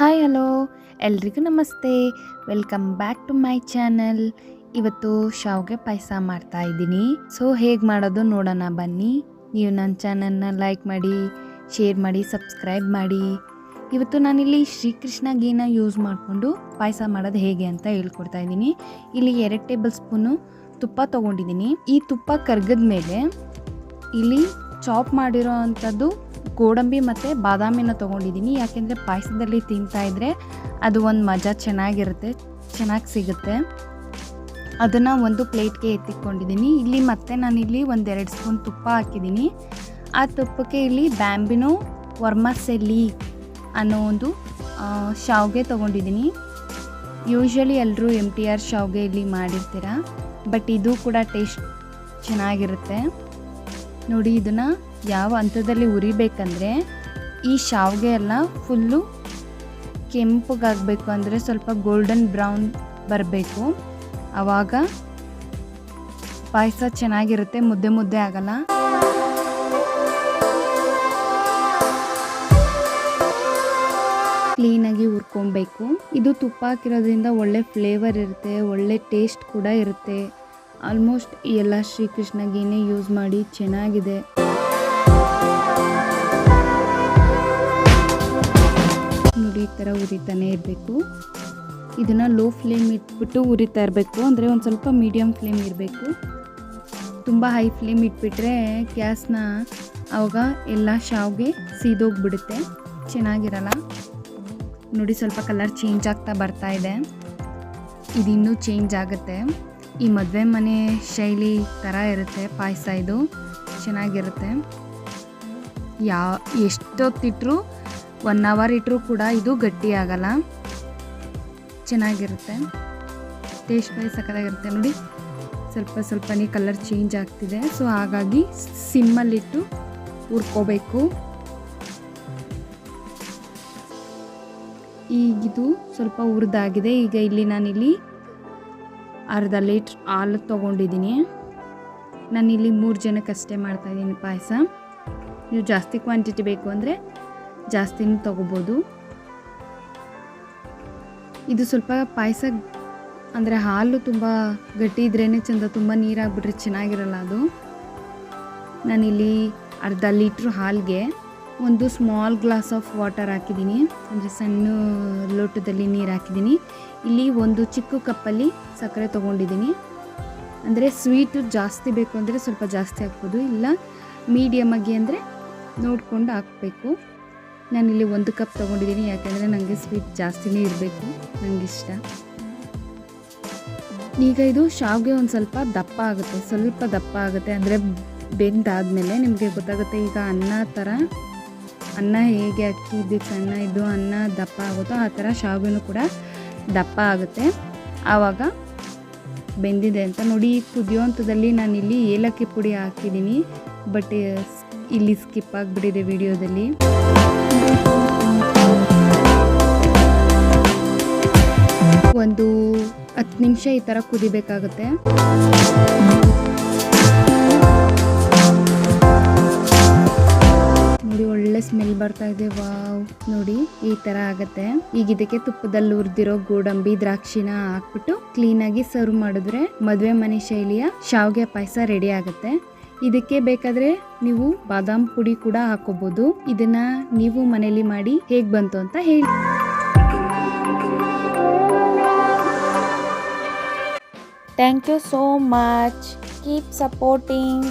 Hi hello, ಎಲ್ರಿಗೂ ನಮಸ್ತೆ. Welcome back to my channel. ಇವತ್ತು ಶಾವ್ಗೆ ಪಾಯಸ ಮಾಡ್ತಾ ಇದ್ದೀನಿ. ಸೊ, ಹೇಗೆ ಮಾಡೋದು ನೋಡೋಣ ಬನ್ನಿ. ನೀವು ನನ್ನ ಚಾನಲ್ನ ಲೈಕ್ ಮಾಡಿ, ಶೇರ್ ಮಾಡಿ, ಸಬ್ಸ್ಕ್ರೈಬ್ ಮಾಡಿ. ಇವತ್ತು ನಾನಿಲ್ಲಿ ಶ್ರೀಕೃಷ್ಣ ಗೀನ ಯೂಸ್ ಮಾಡಿಕೊಂಡು ಪಾಯಸ ಮಾಡೋದು ಹೇಗೆ ಅಂತ ಹೇಳ್ಕೊಡ್ತಾ ಇದ್ದೀನಿ. ಇಲ್ಲಿ ಎರಡು ಟೇಬಲ್ ಸ್ಪೂನು ತುಪ್ಪ ತೊಗೊಂಡಿದ್ದೀನಿ. ಈ ತುಪ್ಪ ಕರ್ಗದ ಮೇಲೆ ಇಲ್ಲಿ ಚಾಪ್ ಮಾಡಿರೋ ಅಂಥದ್ದು ಗೋಡಂಬಿ ಮತ್ತು ಬಾದಾಮಿನ ತೊಗೊಂಡಿದ್ದೀನಿ. ಯಾಕೆಂದರೆ ಪಾಯಸದಲ್ಲಿ ತಿಂತಾ ಇದ್ದರೆ ಅದು ಒಂದು ಮಜಾ ಚೆನ್ನಾಗಿರುತ್ತೆ, ಚೆನ್ನಾಗಿ ಸಿಗುತ್ತೆ. ಅದನ್ನು ಒಂದು ಪ್ಲೇಟ್ಗೆ ಎತ್ತಿಕೊಂಡಿದ್ದೀನಿ ಇಲ್ಲಿ ಮತ್ತೆ ನಾನಿಲ್ಲಿ ಒಂದೆರಡು ಸ್ಪೂನ್ ತುಪ್ಪ ಹಾಕಿದ್ದೀನಿ. ಆ ತುಪ್ಪಕ್ಕೆ ಇಲ್ಲಿ ಬ್ಯಾಂಬಿನೋ ವರ್ಮಸೆಲ್ಲಿ ಅನ್ನೋ ಒಂದು ಶಾವ್ಗೆ ತೊಗೊಂಡಿದ್ದೀನಿ. ಯೂಶ್ವಲಿ ಎಲ್ಲರೂ ಎಂ ಟಿ ಆರ್ ಶಾವ್ಗೆ ಇಲ್ಲಿ ಮಾಡಿರ್ತೀರ, ಬಟ್ ಇದು ಕೂಡ ಟೇಸ್ಟ್ ಚೆನ್ನಾಗಿರುತ್ತೆ. ನೋಡಿ, ಇದನ್ನು ಯಾವ ಹಂತದಲ್ಲಿ ಉರಿಬೇಕಂದ್ರೆ ಈ ಶಾವಿಗೆ ಎಲ್ಲ ಫುಲ್ಲು ಕೆಂಪಗಾಗಬೇಕು ಅಂದರೆ ಸ್ವಲ್ಪ ಗೋಲ್ಡನ್ ಬ್ರೌನ್ ಬರಬೇಕು. ಆವಾಗ ಪಾಯಸ ಚೆನ್ನಾಗಿರುತ್ತೆ, ಮುದ್ದೆ ಮುದ್ದೆ ಆಗಲ್ಲ. ಕ್ಲೀನಾಗಿ ಹುರ್ಕೊಬೇಕು. ಇದು ತುಪ್ಪ ಹಾಕಿರೋದ್ರಿಂದ ಒಳ್ಳೆ ಫ್ಲೇವರ್ ಇರುತ್ತೆ, ಒಳ್ಳೆ ಟೇಸ್ಟ್ ಕೂಡ ಇರುತ್ತೆ. ಆಲ್ಮೋಸ್ಟ್ ಎಲ್ಲ ಶ್ರೀಕೃಷ್ಣಗೇನೆ ಯೂಸ್ ಮಾಡಿ ಚೆನ್ನಾಗಿದೆ. ನೋಡಿ, ಈ ಥರ ಉರಿತಾನೆ ಇರಬೇಕು. ಇದನ್ನು ಲೋ ಫ್ಲೇಮ್ ಇಟ್ಬಿಟ್ಟು ಉರಿತಾ ಇರಬೇಕು. ಅಂದರೆ ಒಂದು ಸ್ವಲ್ಪ ಮೀಡಿಯಮ್ ಫ್ಲೇಮ್ ಇರಬೇಕು. ತುಂಬ ಹೈ ಫ್ಲೇಮ್ ಇಟ್ಬಿಟ್ರೆ ಗ್ಯಾಸ್ನ ಆವಾಗ ಎಲ್ಲ ಶಾವ್ಗೆ ಸೀದೋಗ್ಬಿಡುತ್ತೆ. ಚೆನ್ನಾಗಿರಲ್ಲ. ನೋಡಿ, ಸ್ವಲ್ಪ ಕಲರ್ ಚೇಂಜ್ ಆಗ್ತಾ ಬರ್ತಾ ಇದೆ. ಇದು ಇನ್ನೂ ಚೇಂಜ್ ಆಗುತ್ತೆ. ಈ ಮದುವೆ ಮನೆ ಶೈಲಿ ಥರ ಇರುತ್ತೆ, ಪಾಯಸ ಇದು. ಚೆನ್ನಾಗಿರುತ್ತೆ. ಯಾ ಎಷ್ಟೊತ್ತಿಟ್ಟರು ಒನ್ ಅವರ್ ಇಟ್ಟರೂ ಕೂಡ ಇದು ಗಟ್ಟಿ ಆಗಲ್ಲ. ಚೆನ್ನಾಗಿರುತ್ತೆ. ಟೇಸ್ಟ್ ವೈಸ್ ಸಕ್ಕತ್ತಾಗಿರುತ್ತೆ ನೋಡಿ, ಸ್ವಲ್ಪ ಸ್ವಲ್ಪನೇ ಕಲರ್ ಚೇಂಜ್ ಆಗ್ತಿದೆ. ಸೊ ಹಾಗಾಗಿ ಸಿಮ್ಮಲ್ಲಿಟ್ಟು ಹುರ್ಕೋಬೇಕು. ಈಗಿದು ಸ್ವಲ್ಪ ಹುರಿದಾಗಿದೆ ಈಗ ಇಲ್ಲಿ ನಾನಿಲ್ಲಿ ಅರ್ಧ ಲೀಟ್ರ್ ಹಾಲು ತೊಗೊಂಡಿದ್ದೀನಿ. ನಾನಿಲ್ಲಿ ಮೂರು ಜನಕ್ಕಷ್ಟೇ ಮಾಡ್ತಾಯಿದ್ದೀನಿ ಪಾಯಸ. ನೀವು ಜಾಸ್ತಿ ಕ್ವಾಂಟಿಟಿ ಬೇಕು ಅಂದರೆ ಜಾಸ್ತಿನೂ ತೊಗೋಬೋದು. ಇದು ಸ್ವಲ್ಪ ಪಾಯಸ ಅಂದರೆ ಹಾಲು ತುಂಬ ಗಟ್ಟಿ ಇದ್ರೇ ಚಂದ, ತುಂಬ ನೀರಾಗ್ಬಿಟ್ರೆ ಚೆನ್ನಾಗಿರಲ್ಲ ಅದು. ನಾನಿಲ್ಲಿ ಅರ್ಧ ಲೀಟ್ರ್ ಹಾಲಿಗೆ ಒಂದು ಸ್ಮಾಲ್ ಗ್ಲಾಸ್ ಆಫ್ ವಾಟರ್ ಹಾಕಿದ್ದೀನಿ. ಅಂದರೆ ಸಣ್ಣ ಲೋಟದಲ್ಲಿ ನೀರು ಹಾಕಿದ್ದೀನಿ. ಇಲ್ಲಿ ಒಂದು ಚಿಕ್ಕ ಕಪ್ಪಲ್ಲಿ ಸಕ್ಕರೆ ತೊಗೊಂಡಿದ್ದೀನಿ. ಅಂದರೆ ಸ್ವೀಟು ಜಾಸ್ತಿ ಬೇಕು ಅಂದರೆ ಸ್ವಲ್ಪ ಜಾಸ್ತಿ ಹಾಕ್ಬೋದು. ಇಲ್ಲ ಮೀಡಿಯಮ್ ಆಗಿ ಅಂದರೆ ನೋಡಿಕೊಂಡು ಹಾಕಬೇಕು. ನಾನಿಲ್ಲಿ ಒಂದು ಕಪ್ ತೊಗೊಂಡಿದ್ದೀನಿ. ಯಾಕೆಂದರೆ ನನಗೆ ಸ್ವೀಟ್ ಜಾಸ್ತಿನೇ ಇರಬೇಕು. ನನಗಿಷ್ಟ ಈಗ ಇದು ಶಾವ್ಗೆ ಒಂದು ಸ್ವಲ್ಪ ದಪ್ಪ ಆಗುತ್ತೆ. ಸ್ವಲ್ಪ ದಪ್ಪ ಆಗುತ್ತೆ ಅಂದರೆ ಬೆಂದಾದಮೇಲೆ ನಿಮಗೆ ಗೊತ್ತಾಗುತ್ತೆ ಈಗ ಅನ್ನ ಥರ ಅನ್ನ ಹೇಗೆ ಅಕ್ಕಿ ಇದು ಸಣ್ಣ ಇದ್ದು ಅನ್ನ ದಪ್ಪ ಆಗುತ್ತೋ ಆ ಥರ ಶಾವಿಗೆನೂ ಕೂಡ ದಪ್ಪ ಆಗುತ್ತೆ. ಆವಾಗ ಬೆಂದಿದೆ ಅಂತ ನೋಡಿ, ಕುದಿಯೋಂಥದ್ದಲ್ಲಿ ನಾನಿಲ್ಲಿ ಏಲಕ್ಕಿ ಪುಡಿ ಹಾಕಿದ್ದೀನಿ, ಬಟ್ ಇಲ್ಲಿ ಸ್ಕಿಪ್ ಆಗಿಬಿಟ್ಟಿದೆ ವಿಡಿಯೋದಲ್ಲಿ. ಒಂದು ಹತ್ತು ನಿಮಿಷ ಈ ಥರ ಕುದಿಬೇಕಾಗುತ್ತೆ. ಸ್ಮೆಲ್ ಬರ್ತಾ ಇದೆ, ವಾವ್. ನೋಡಿ, ಈ ತರ ಆಗತ್ತೆ. ಈಗ ಇದಕ್ಕೆ ತುಪ್ಪದಲ್ಲಿ ಹುರಿದಿರೋ ಗೋಡಂಬಿ, ದ್ರಾಕ್ಷಿನ ಹಾಕ್ಬಿಟ್ಟು ಕ್ಲೀನ್ ಆಗಿ ಸರ್ವ್ ಮಾಡಿದ್ರೆ ಮದುವೆ ಮನೆ ಶೈಲಿಯ ಶಾವ್ಗೆ ಪಾಯಸ ರೆಡಿ ಆಗುತ್ತೆ. ಇದಕ್ಕೆ ಬೇಕಾದ್ರೆ ನೀವು ಬಾದಾಮ್ ಪುಡಿ ಕೂಡ ಹಾಕೋಬಹುದು ಇದನ್ನ ನೀವು ಮನೇಲಿ ಮಾಡಿ ಹೇಗ್ ಬಂತು ಅಂತ ಹೇಳಿ. Thank you so much keep supporting.